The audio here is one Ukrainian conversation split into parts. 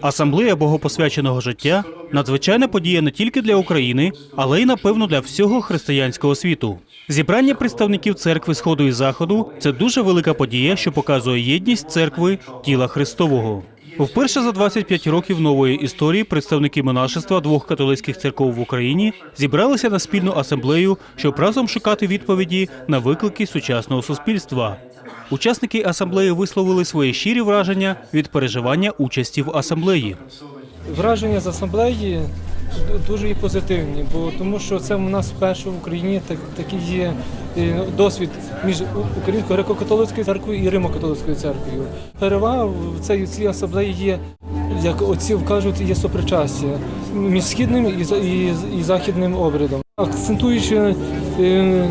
Асамблея богопосвяченого життя надзвичайна подія не тільки для України, але й напевно для всього християнського світу. Зібрання представників церкви Сходу і Заходу це дуже велика подія, що показує єдність церкви тіла Христового. Вперше за 25 років нової історії представники монашества двох католицьких церков в Україні зібралися на спільну асамблею, щоб разом шукати відповіді на виклики сучасного суспільства. Учасники асамблеї висловили свої щирі враження від переживання участі в асамблеї. Враження з асамблеї дуже і позитивні, бо тому що це у нас вперше в Україні так, такий є е, досвід між Українською греко-католицькою церквою і Римо-католицькою церквою. Перевага в цій, цій асамблеї є, як отці кажуть, є сопричастя між східним і, і, і західним обрядом. Акцентуючи е,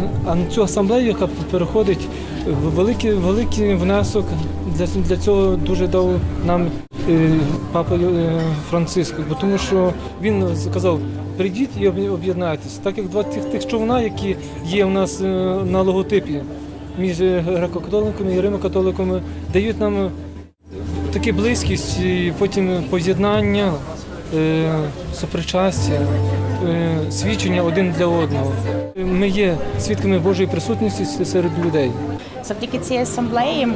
цю асамблею, яка переходить в великий, великий внесок для, для цього дуже дав нам е, папа е, Франциск, бо тому що він сказав: прийдіть і об'є- об'єднайтесь. Так як два тих, тих човна, які є у нас е, на логотипі між греко-католиками і римо-католиками, дають нам таку близькість, і потім поєднання, е, сопричастя, свідчення один для одного. Ми є свідками Божої присутності серед людей. Завдяки цій асамблеї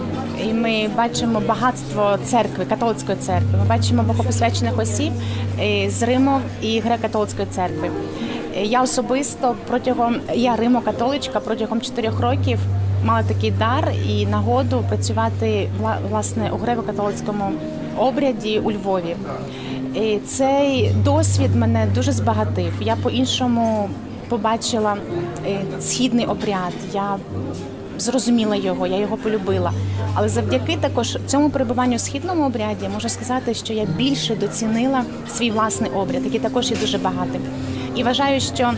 і ми бачимо багатство церкви, католицької церкви. Ми бачимо богопосвячених осіб е, з Риму і греко-католицької церкви. Е, Я особисто протягом я римо-католичка протягом чотирьох років мала такий дар і нагоду працювати власне у греко-католицькому обряді у Львові. І цей досвід мене дуже збагатив. Я по-іншому побачила е, східний обряд. Я зрозуміла його, я його полюбила. Але завдяки також цьому перебуванню в східному обряді можу сказати, що я більше доцінила свій власний обряд, який також є дуже багатим. І вважаю, що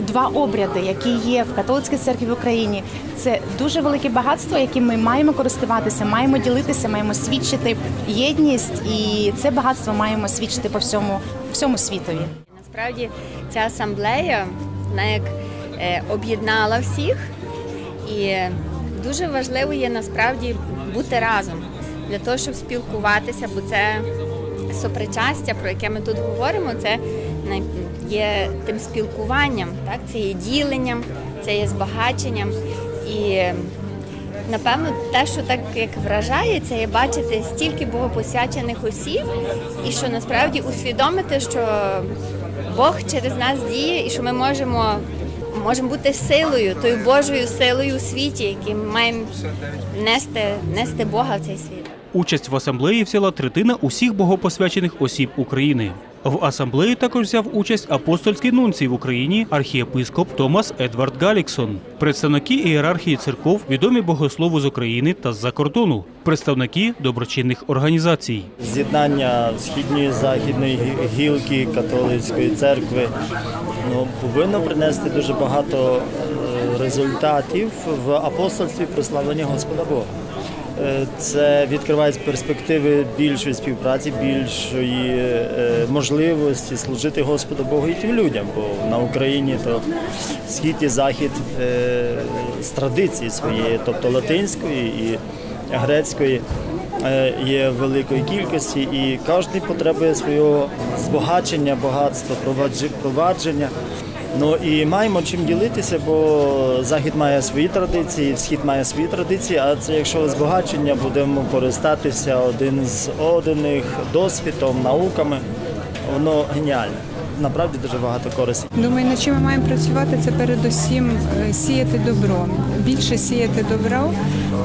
два обряди, які є в католицькій церкві в Україні, це дуже велике багатство, яким ми маємо користуватися, маємо ділитися, маємо свідчити єдність, і це багатство маємо свідчити по всьому, всьому світові. Насправді ця асамблея вона як е, об'єднала всіх, і дуже важливо є насправді бути разом для того, щоб спілкуватися, бо це сопричастя, про яке ми тут говоримо, це є тим спілкуванням, так? це є діленням, це є збагаченням. І Напевно, те, що так як вражає, це є бачити стільки богопосвячених осіб, і що насправді усвідомити, що Бог через нас діє, і що ми можемо, можемо бути силою, тою Божою силою у світі, яким маємо нести, нести Бога в цей світ. Участь в асамблеї взяла третина усіх богопосвячених осіб України. В асамблеї також взяв участь апостольський нунцій в Україні архієпископ Томас Едвард Галіксон, представники ієрархії церков, відомі богослови з України та з-за кордону, представники доброчинних організацій. з'єднання східної західної гілки католицької церкви ну, повинно принести дуже багато е, результатів в апостольстві прославлення Господа Бога. Е, Це відкриває перспективи більшої співпраці, більшої е, можливості служити Господу Богу і тим людям, бо на Україні то схід і захід е, з традиції своєї, тобто латинської і грецької е, є великої кількості, і кожен потребує свого збагачення, багатства, провадж- провадження. Ну і маємо чим ділитися, бо захід має свої традиції, схід має свої традиції. А це якщо збагачення будемо користатися один з одних досвідом, науками, воно геніальне. Направді дуже багато користі. Думаю, над чим ми маємо працювати, це передусім е, сіяти добро. Більше сіяти добро,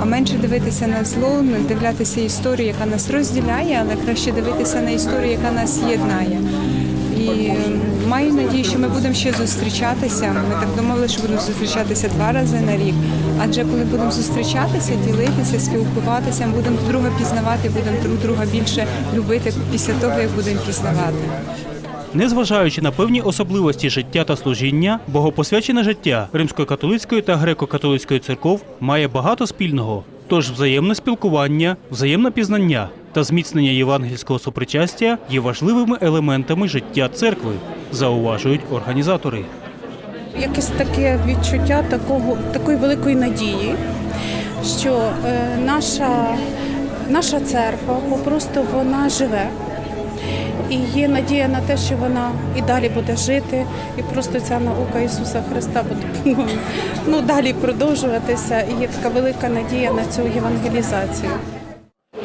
а менше дивитися на зло, не дивлятися історію, яка нас розділяє, але краще дивитися на історію, яка нас єднає. І е, маю надію, що ми будемо ще зустрічатися. Ми так домовилися, що будемо зустрічатися два рази на рік. Адже коли будемо зустрічатися, ділитися, спілкуватися, ми будемо друг друга пізнавати, будемо друг друга більше любити після того, як будемо пізнавати. Незважаючи на певні особливості життя та служіння, богопосвячене життя римсько-католицької та греко-католицької церков має багато спільного. Тож взаємне спілкування, взаємне пізнання та зміцнення євангельського сопричастя є важливими елементами життя церкви, зауважують організатори. якесь таке відчуття такого, такої великої надії, що е, наша, наша церква попросту вона живе. І є надія на те, що вона і далі буде жити, і просто ця наука Ісуса Христа буде ну, ну, далі продовжуватися. І є така велика надія на цю євангелізацію.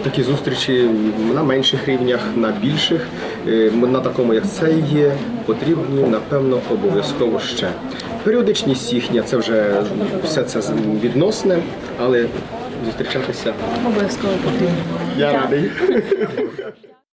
Такі зустрічі на менших рівнях, на більших, е, на такому як це є, потрібні, напевно, обов'язково ще. Періодичність їхня це вже все це відносне, але зустрічатися обов'язково потрібно. Я радий.